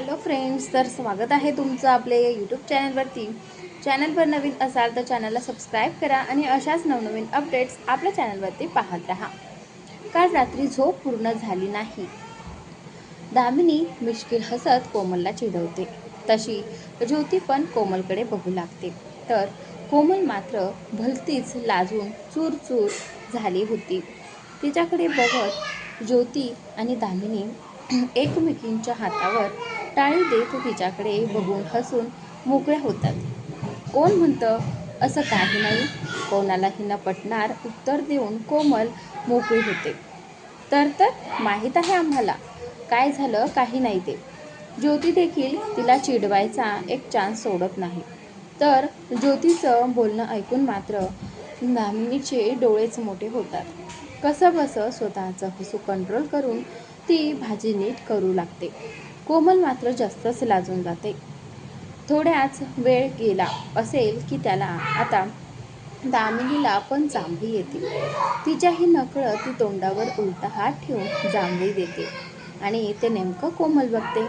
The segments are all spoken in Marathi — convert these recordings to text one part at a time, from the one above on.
हॅलो फ्रेंड्स तर स्वागत आहे तुमचं आपल्या या यूट्यूब चॅनलवरती चॅनलवर नवीन असाल तर चॅनलला सबस्क्राईब करा आणि अशाच नवनवीन अपडेट्स आपल्या चॅनलवरती पाहत राहा. काल रात्री झोप पूर्ण झाली नाही. दामिनी मिश्किल हसत कोमलला चिडवते. तशी ज्योती पण कोमलकडे बघू लागते. तर कोमल मात्र भलतीच लाजून चूर चूर झाली होती. तिच्याकडे बघत ज्योती आणि दामिनी एकमेकींच्या हातावर टाळी देत तिच्याकडे बघून हसून मोकळ्या होतात. कोण म्हणतं असं काही नाही. कोणालाही न पटणार उत्तर देऊन कोमल मोकळी होते. तर तर माहीत आहे आम्हाला. काय झालं काही नाही ते. ज्योती देखील तिला चिडवायचा एक चान्स सोडत नाही. तर ज्योतीचं बोलणं ऐकून मात्र दामिनीचे डोळेच मोठे होतात. कसं बसं स्वतःचं हसू कंट्रोल करून ती भाजी नीट करू लागते. कोमल मात्र जास्तच लाजून जाते. थोड्याच वेळ गेला असेल की त्याला आता दामिनीला पण जांभळी येते. तिच्याही नकळत ती तोंडावर उलटा हात ठेवून जांभळी देते आणि ते नेमकं कोमल बघते.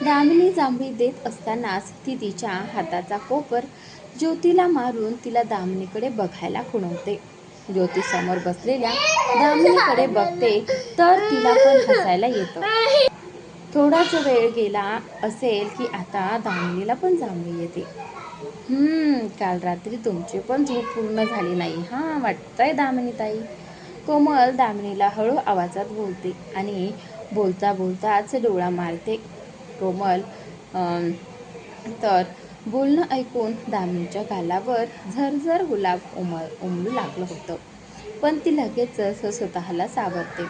दामिनी जांभळी देत असतानाच ती तिच्या हाताचा कोपर ज्योतीला मारून तिला दामिनीकडे बघायला खुणवते. ज्योती समोर बसलेल्या दामिनीकडे बघते तर तिला पण हसायला येतं. थोडाच वेळ गेला असेल की आता दामिनीला पण जांभळी येते. हम्म काल रात्री तुमची पण झोप पूर्ण झाली नाही हां वाटतंय दामिनी ताई कोमल दामिनीला हळू आवाजात बोलते आणि बोलता बोलताच डोळा मारते. कोमल तर बोलणं ऐकून दामिनीच्या गालावर झरझर गुलाब उम उमलू लागलं होतं. पण ती लगेचच स्वतःला सावरते.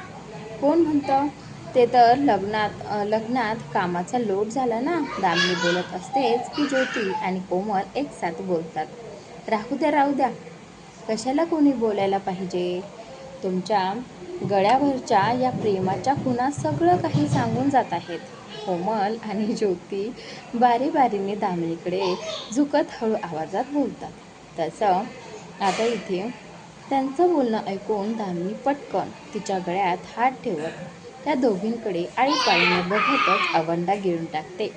कोण म्हणतं? ते तर लग्नात लग्नात कामाचा लोट झाला ना? दामिनी बोलत असतेच की ज्योती आणि कोमल एकसाथ बोलतात. राहू द्या राहू द्या. कशाला कोणी बोलायला पाहिजे? तुमच्या गळ्यावरच्या या प्रेमाच्या खुणा सगळं काही सांगून जात आहेत. कोमल आणि ज्योती बारी बारीने दामिनीकडे झुकत हळू आवाजात बोलतात. तसं आता इथे त्यांचं बोलणं ऐकून दामिनी पटकन तिच्या गळ्यात हात ठेवत त्या दोघींकडे आळीपाळीने बघतच अवंडा गिळून टाकते.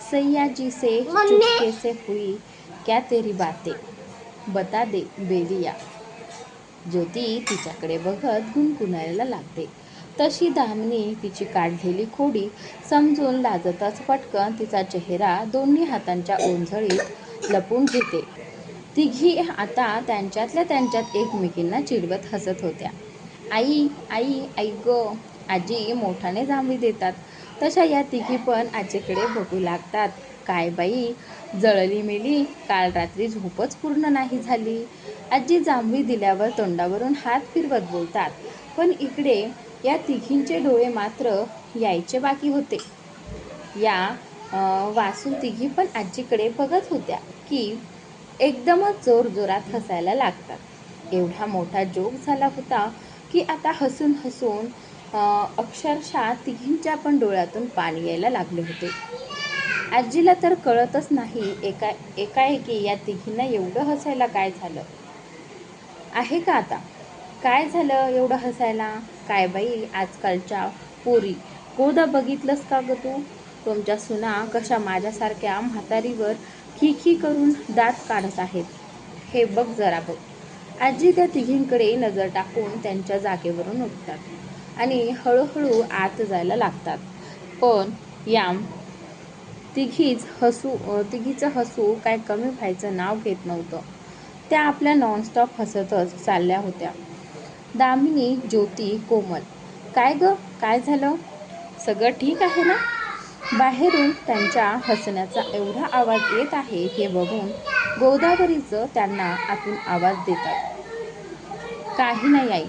सैयाजी से चुपके से हुई क्या तेरी बातें? बता दे बेलिया. ज्योती तिच्याकडे बघत गुणगुणायला लागते. तशी दामिनी तिची काढलेली खोडी समजून लाजतच पटकन तिचा चेहरा दोन्ही हातांच्या ओंझळीत लपून घेते. तिघी आता त्यांच्यातल्या त्यांच्यात एकमेकींना चिडवत हसत होत्या. आई आई आई ग! आजी मोठाने जांभळी देतात. तशा या तिघी पण आजीकडे बघू लागतात. काय बाई जळली मेली काल रात्री झोपच पूर्ण नाही झाली. आजी जांभळी दिल्यावर तोंडावरून हात फिरवत बोलतात पण इकडे या तिघींचे डोळे मात्र यायचे बाकी होते. या वासू तिघी पण आजीकडे बघत होत्या की एकदमच जोरजोरात हसायला लागतात. एवढा मोठा जोक झाला होता की आता हसून हसून अक्षरशः तिघींच्या पण डोळ्यातून पाणी यायला लागले होते. आजीला तर कळतच नाही एका एकाएकी या तिघींना एवढं हसायला काय झालं? आहे का आता? काय झालं एवढं हसायला? काय बाई आजकालच्या पोरी गोदा बघितलंस का ग तू? तुमच्या सुना कशा माझ्यासारख्या म्हातारीवर खी करून दात काढत आहेत. हे बघ जरा बघ. आजी त्या तिघींकडे नजर टाकून त्यांच्या जागेवरून उठतात. आणि हळूहळू आत जायला लागतात. पण या तिघीच हसू तिघीचं हसू काय कमी व्हायचं नाव घेत नव्हतं. त्या आपल्या नॉनस्टॉप हसतच चालल्या होत्या. दामिनी ज्योती कोमल. काय ग? काय झालं? सगळं ठीक आहे ना? बाहेरून त्यांच्या हसण्याचा एवढा आवाज येत आहे हे बघून गोदावरीचं त्यांना आतून आवाज देतात. काही नाही आई.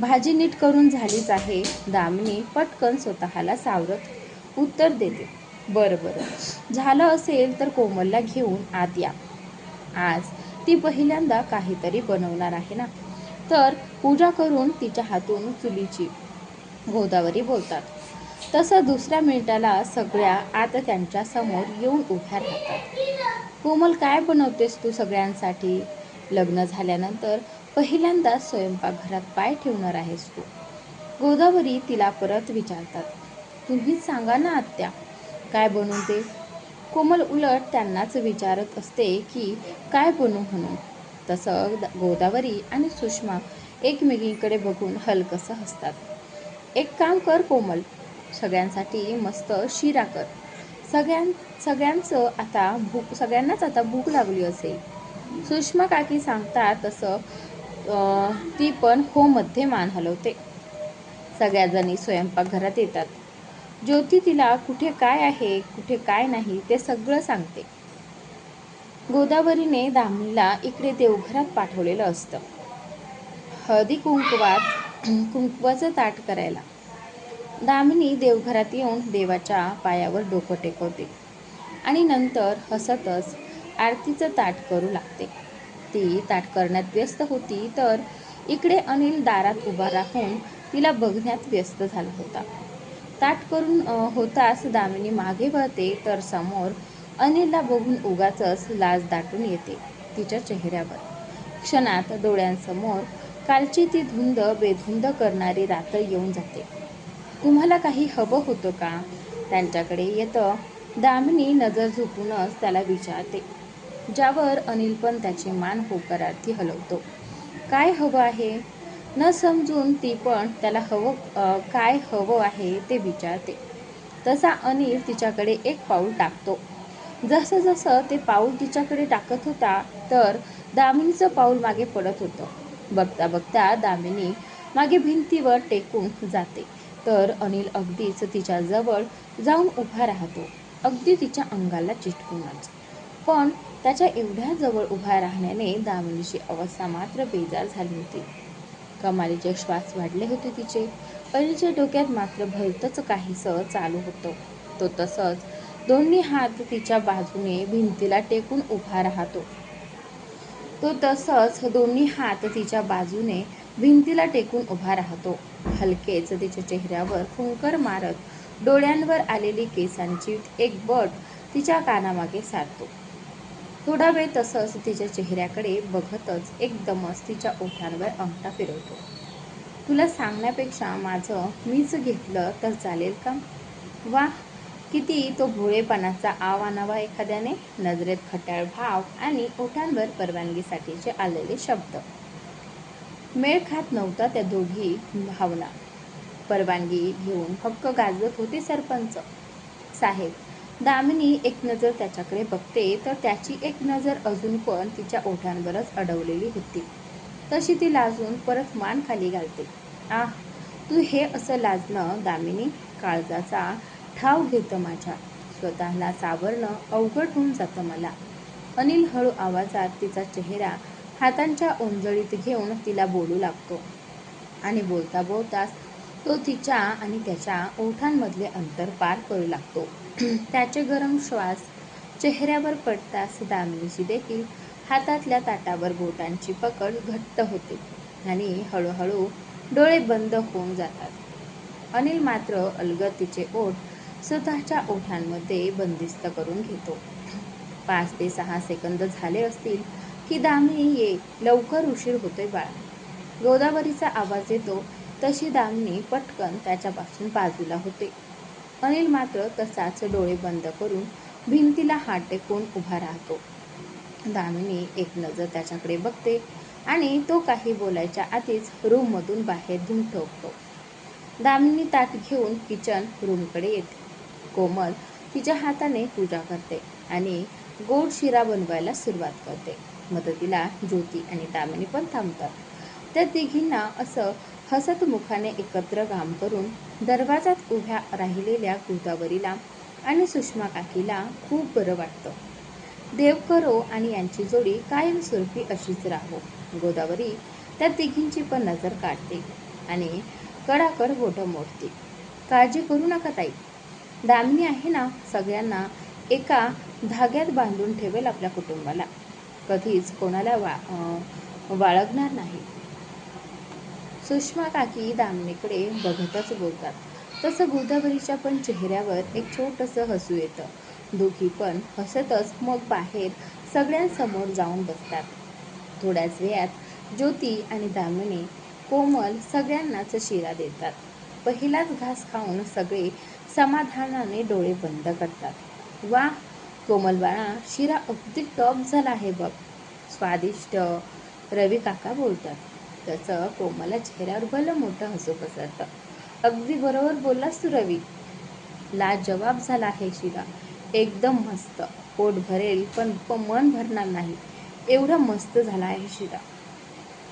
भाजी नीट करून झालीच आहे. दामिनी पटकन स्वतःला सावरत उत्तर देते. बरं बरं. झालं असेल तर कोमलला घेऊन आत या. आज ती पहिल्यांदा काहीतरी बनवणार आहे ना? तर पूजा करून तिच्या हातून चुलीची गोदावरी बोलतात. तसं दुसऱ्या मिनिटाला सगळ्या आत त्यांच्यासमोर येऊन उभ्या राहतात. कोमल काय बनवतेस तू सगळ्यांसाठी? लग्न झाल्यानंतर पहिल्यांदा स्वयंपाकघरात पाय ठेवणार आहेस तू. गोदावरी तिला परत विचारतात. तुम्हीच सांगा ना आत्या. काय बनू ते? कोमल उलट त्यांनाच विचारत असते की काय बनू म्हणून? तसं गोदावरी आणि सुषमा एकमेकींकडे बघून हलकसं हसतात. एक काम कर कोमल. सगळ्यांसाठी मस्त शिरा कर. सगळ्यां सगळ्यांचं आता भूक सगळ्यांनाच आता भूक लागली असेल. सुषमा काकी सांगतात तसं ती पण खोमध्ये मान हलवते. सगळ्याजणी स्वयंपाकघरात येतात. ज्योती तिला कुठे काय आहे कुठे काय नाही ते सगळं सांगते. गोदावरीने दामिनीला इकडे देवघरात पाठवलेलं असतं. हळदी कुंकवात कुंकवाचं ताट करायला. दामिनी देवघरात येऊन देवाच्या पायावर डोकं टेकवते आणि नंतर हसतच आरतीचं ताट करू लागते. ती ताट करण्यात व्यस्त होती तर इकडे अनिल दारात उभा राहून तिला बघण्यात व्यस्त झाला होता. ताट करून होताच दामिनी मागे वळते तर समोर अनिलला बघून उगाचच लाज दाटून येते तिच्या चेहऱ्यावर. क्षणात डोळ्यांसमोर कालची ती धुंद बेधुंद करणारी रात्र येऊन जाते. तुम्हाला काही हवं होतं का? त्यांच्याकडे येतं. दामिनी नजर झुकूनच त्याला विचारते. ज्यावर अनिल पण त्याची मान होकारार्थी हलवतो. काय हवं आहे? न समजून ती पण त्याला हवं काय हवं आहे ते विचारते. तसा अनिल तिच्याकडे एक पाऊल टाकतो. जसं जसं ते पाऊल तिच्याकडे टाकत होता तर दामिनीचं पाऊल मागे पडत होतं. बघता बघता दामिनी मागे भिंतीवर टेकून जाते. तर अनिल अगदीच तिच्याजवळ जाऊन उभा राहतो. अगदी तिच्या अंगाला चिटकूनच. पण त्याच्या एवढ्या जवळ उभा राहण्याने दामिनीची अवस्था मात्र बेजार झाली होती. कमालीचे श्वास वाढले होते तिचे. अनिलच्या डोक्यात मात्र भलतंच काहीसं चालू होतं. तो तसंच दोन्ही हात तिच्या बाजूने भिंतीला टेकून उभा राहतो. तो तसंच दोन्ही हात तिच्या बाजूने भिंतीला टेकून उभा राहतो. हलकेच तिच्या चेहऱ्यावर फुंकर मारत डोळ्यांवर आलेली केसांची एक बट तिच्या कानामागे सारतो. थोडा वेळ तसंच तिच्या चेहऱ्याकडे बघतच एकदमच तिच्या ओठांवर अंगठा फिरवतो. तुला सांगण्यापेक्षा माझं मीच घेतलं तर चालेल का? वा किती तो भोळेपणाचा आव आणावा एखाद्याने नजरेत खट्याळ भाव आणि ओठांवर परवानगीसाठीचे आलेले शब्द. मेळ खात नव्हता त्या दोघी भावना. परवानगी घेऊन हक्क गाजवत होते सरपंच. साहेब दामिनी एक नजर त्याच्याकडे बघते तर त्याची एक नजर अजून पण तिच्या ओठांवरच अडवलेली होती. तशी ती लाजून परत मान खाली घालते. आह तू हे असं लाजणं दामिनी? काळजाचा ठाव घेतं माझ्या. स्वतःला सावरणं अवघड होऊन जातं मला. अनिल हळू आवाजात तिचा चेहरा हातांच्या ओंजळीत घेऊन तिला बोलू लागतो. आणि बोलता बोलताच तो तिच्या आणि त्याच्या ओठांमधले अंतर पार करू लागतो. त्याचे गरम श्वास चेहऱ्यावर पडताच दामिनीची देखील हातातल्या ताटावर बोटांची पकड घट्ट होते आणि हळूहळू डोळे बंद होऊन जातात. अनिल मात्र अलगद तिचे ओठ स्वतःच्या ओठांमध्ये बंदिस्त करून घेतो. पाच ते सहा सेकंद झाले असतील की दामिनी ये लवकर उशीर होतोय बाळा. गोदावरीचा आवाज येतो तशी दामिनी पटकन त्याच्यापासून बाजूला होते. अनिल मात्र तसाच डोळे बंद करून भिंतीला हात टेकून उभा राहतो. दामिनी एक नजर त्याच्याकडे बघते आणि तो काही बोलायच्या आधीच रूममधून बाहेर धुऊन ठेवतो दामिनी ताट घेऊन किचन रूमकडे येते. कोमल तिच्या हाताने पूजा करते आणि गोड शिरा बनवायला सुरुवात करते. मदतीला ज्योती आणि दामिनी पण थांबतात. त्या तिघींना असं हसतमुखाने एकत्र काम करून दरवाजात उभ्या राहिलेल्या गोदावरीला आणि सुषमा काकीला खूप बरं वाटतं. देवकरो आणि यांची जोडी कायमस्वरूपी अशीच राहो. गोदावरी त्या तिघींची पण नजर काढते आणि कडाकड बोटं मोडते. काळजी करू नका ताई. दामिनी आहे ना सगळ्यांना एका धाग्यात बांधून ठेवेल आपल्या कुटुंबाला. कधीच कोणाला वा बाळगणार नाही. सुषमा काकी दामिनीकडे बघतच बोलतात. तसं गोदावरीच्या पण चेहऱ्यावर एक छोटंसं हसू येतं. दोघी पण हसतच मग बाहेर सगळ्यांसमोर जाऊन बसतात. थोड्याच वेळात ज्योती आणि दामिनी कोमल सगळ्यांनाच शिरा देतात. पहिलाच घास खाऊन सगळे समाधानाने डोळे बंद करतात. वा कोमल बाळा शिरा अगदी टॉप झाला आहे बघ. स्वादिष्ट. रवी काका बोलतात. त्याचं कोमलच्या चेहऱ्यावर भलं मोठं हसू पसरतं. अगदी बरोबर बोललास तू रवी. लाजवाब झाला आहे शिला एकदम मस्त. पोट भरेल पण मन भरणार नाही. एवढा मस्त झाला आहे शिरा.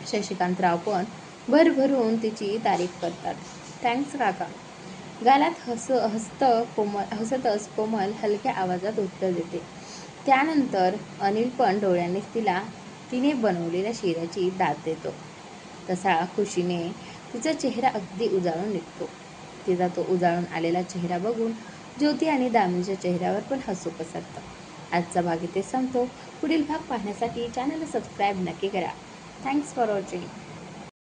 शशिकांतराव पण भरभरून तिची तारीफ करतात. थँक्स काका. गालात हस हसत कोमल हसतच कोमल हलक्या आवाजात उत्तर देते. त्यानंतर अनिल पण डोळ्यांनीच तिला तिने बनवलेल्या शिऱ्याची दाद देतो. तसा खुशीने तिचा चेहरा अगदी उजाळून निघतो. तिचा तो उजाळून आलेला चेहरा बघून ज्योती आणि दामिनीच्या चेहऱ्यावर पण हसू पसरतं. आजचा भाग इथे संपतो. पुढील भाग पाहण्यासाठी चॅनलला सबस्क्राईब नक्की करा. Thanks for watching